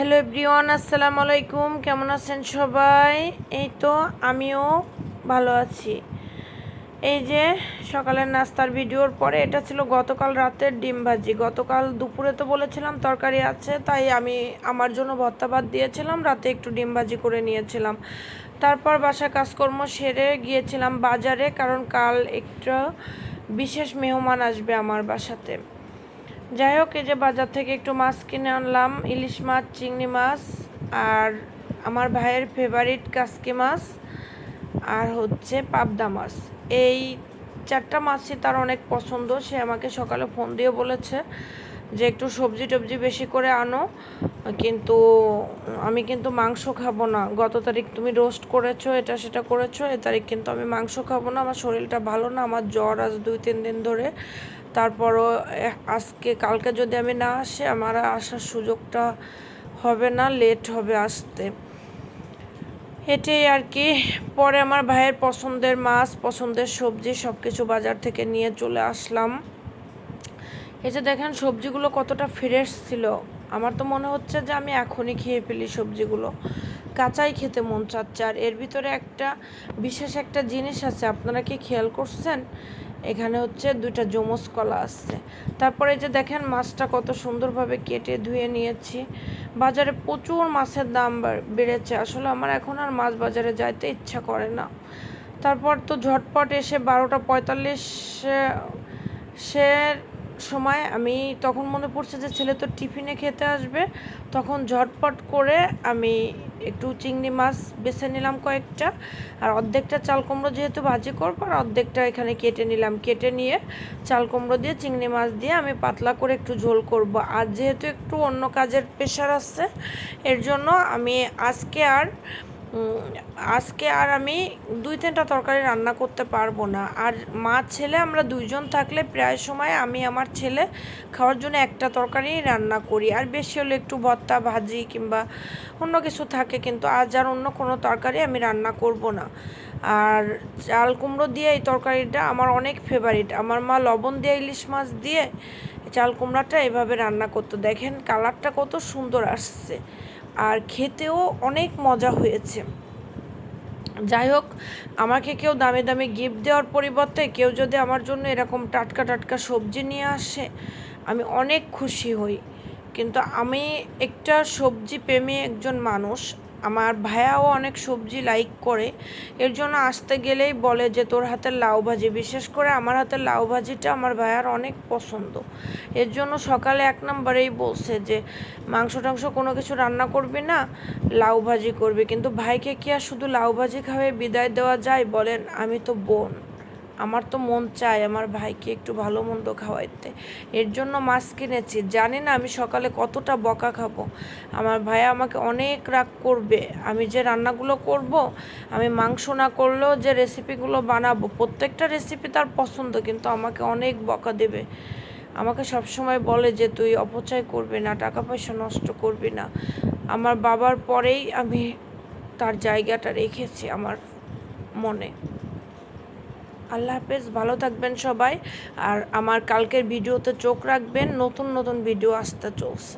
Hello everyone, আসসালামু আলাইকুম। কেমন আছেন সবাই? এই তো আমিও ভালো আছি। এই যে সকালের নাস্তার ভিডিওর পরে এটা ছিল গতকাল রাতের ডিম ভাজি। গতকাল দুপুরে তো বলেছিলাম তরকারি আছে, তাই আমি আমার জন্য ভর্তা ভাত দিয়েছিলাম, রাতে একটু ডিম ভাজি করে নিয়েছিলাম। তারপর বাসা কাজকর্ম সেরে গিয়েছিলাম বাজারে, কারণ কাল একটা বিশেষ মেহমান আসবে আমার বাসাতে। যাই হোক, এই যে বাজার থেকে একটু মাছ কিনে আনলাম, ইলিশ মাছ, চিংড়ি মাছ, আর আমার ভাইয়ের ফেভারিট কাসকি মাছ, আর হচ্ছে পাবদা মাছ। এই চারটা মাছই তার অনেক পছন্দ, সে আমাকে সকালে ফোন দিয়ে বলেছে। যে একটু সবজি টবজি বেশি করে আনো, কিন্তু আমি কিন্তু মাংস খাব না। গত তারিখ তুমি রোস্ট করেছ, এটা সেটা করেছ, এ তারিখ কিন্তু আমি মাংস খাব না, আমার শরীরটা ভালো না, আমার জ্বর আজ দুই তিন দিন ধরে। তারপরও আজকে, কালকে যদি আমি না আসি, আমার আসার সুযোগটা হবে না লেট হবে আসতে। এটাই আর কি। পরে আমার ভাইয়ের পছন্দের মাছ, পছন্দের সবজি সব কিছু বাজার থেকে নিয়ে চলে আসলাম। এই যে দেখেন, সবজিগুলো কতটা ফ্রেশ ছিল। আমার তো মনে হচ্ছে যে আমি এখনই খেয়ে ফেলি সবজিগুলো। কাঁচাই খেতে মন চাচ্ছে। আর এর ভিতরে একটা বিশেষ একটা জিনিস আছে, আপনারা কি খেয়াল করছেন? এখানে হচ্ছে দুইটা জমস কলা আছে। তারপরে এই যে দেখেন, মাছটা কত সুন্দরভাবে কেটে ধুয়ে নিয়েছি। বাজারে প্রচুর মাছের দাম বাড়- বেড়েছে। আসলে আমার এখন আর মাছ বাজারে যাইতে ইচ্ছা করে না। তারপর তো ঝটপট এসে বারোটা পঁয়তাল্লিশ, সে সময় আমি তখন মনে পড়ছে যে ছেলে তো টিফিনে খেতে আসবে, তখন ঝটপট করে আমি একটু চিংড়ি মাছ বেছে নিলাম কয়েকটা, আর অর্ধেকটা চাল কুমড়ো যেহেতু ভাজি করব, আর অর্ধেকটা এখানে কেটে নিলাম। কেটে নিয়ে চাল কুমড়ো দিয়ে, চিংড়ি মাছ দিয়ে আমি পাতলা করে একটু ঝোল করব। আর যেহেতু একটু অন্য কাজের প্রেশার আছে এর জন্য আমি আজকে আর আজকে আর আমি দুই তিনটা তরকারি রান্না করতে পারব না। আর মা ছেলে, আমরা দুইজন থাকলে প্রায় সময় আমি আমার ছেলে খাওয়ার জন্য একটা তরকারি রান্না করি। আর বেশি হলে একটু ভর্তা, ভাজি কিংবা অন্য কিছু থাকে, কিন্তু আজ আর অন্য কোনো তরকারি আমি রান্না করব না। আর চাল কুমড়ো দিয়ে এই তরকারিটা আমার অনেক ফেভারিট আমার মা লবণ দিয়ে ইলিশ মাছ দিয়ে চাল কুমড়াটা এভাবে রান্না করতো। দেখেন কালারটা কত সুন্দর আসছে। আর খেতেও অনেক মজা হয়েছে। যাই হোক আমাকে কেউ দামে দামে গিফট দেওয়ার পরিবর্তে কেউ যদি আমার জন্য এরকম টাটকা টাটকা সবজি নিয়ে আসে, আমি অনেক খুশি হই। কিন্তু আমি একটা সবজি প্রেমী একজন মানুষ আমার ভাইয়াও অনেক সবজি লাইক করে। এর জন্য আসতে গেলেই বলে যে, তোর হাতের লাউ ভাজি। বিশেষ করে আমার হাতের লাউ ভাজিটা আমার ভাইয়ার অনেক পছন্দ। এর জন্য সকালে এক নম্বরেই বলছে যে, মাংস টাংস কোনো কিছু রান্না করবি না, লাউ ভাজি করবি। কিন্তু ভাইকে কি আর শুধু লাউ ভাজি খাওয়াই বিদায় দেওয়া যায়? বলেন, আমি তো বোন। আমার তো মন চায় আমার ভাইকে একটু ভালো মন্দ খাওয়াইতে। এর জন্য মাছ কিনেছি। জানি না আমি সকালে কতটা বকা খাব। আমার ভাই আমাকে অনেক রাগ করবে। আমি যে রান্নাগুলো করব, আমি মাংস না করলেও যে রেসিপিগুলো বানাবো, প্রত্যেকটা রেসিপি তার পছন্দ, কিন্তু আমাকে অনেক বকা দেবে। আমাকে সবসময় বলে যে, তুই অপচয় করবি না টাকা পয়সা নষ্ট করবি না। আমার বাবার পরেই আমি তার জায়গাটা রেখেছি আমার মনে। আল্লাহ হাফেজ, ভালো থাকবেন সবাই। আর আমার কালকের ভিডিওতে চোখ রাখবেন, নতুন নতুন ভিডিও আসতে চলছে।